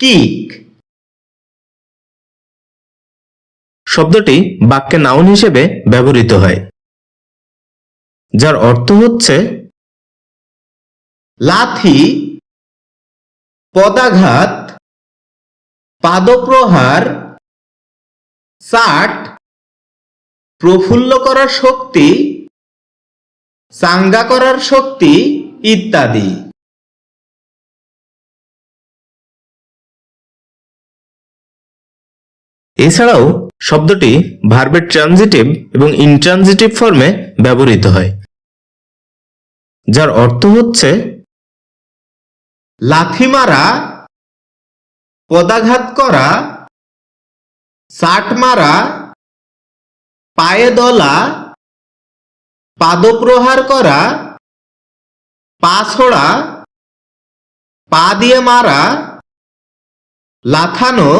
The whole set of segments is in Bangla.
কিক। শব্দটি বাক্যে নাউন হিসেবে ব্যবহৃত হয়, যার অর্থ হচ্ছে লাথি, পদাঘাত, পাদপ্রহার, সাট, প্রফুল্ল করার শক্তি, চাঙ্গা করার শক্তি ইত্যাদি। এছাড়াও শব্দটি ভার্বের ট্রানজিটিভ এবং ইনট্রানজিটিভ ফর্মে ব্যবহৃত হয়, যার অর্থ হচ্ছে লাথি মারা, পদাঘাত করা সাট মারা, পায়ে দলা, পাদপ্রহার করা, পা ছোড়া, পা দিয়ে মারা, লাথানো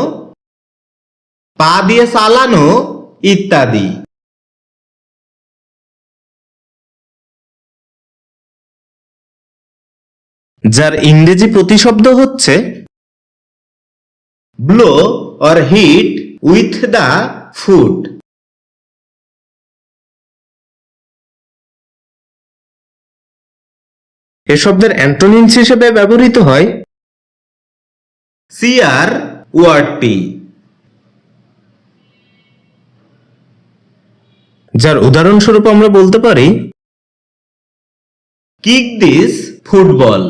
পা দিয়ে চালানো ইত্যাদি। যার ইংরেজি প্রতিশব্দ হচ্ছে blow or hit with the foot এ শব্দের অ্যান্টোনিমস হিসেবে ব্যবহৃত হয় সিআর ওয়ার্ডটি যার উদাহরণস্বরূপ আমরা বলতে পারি কিক দিস ফুটবল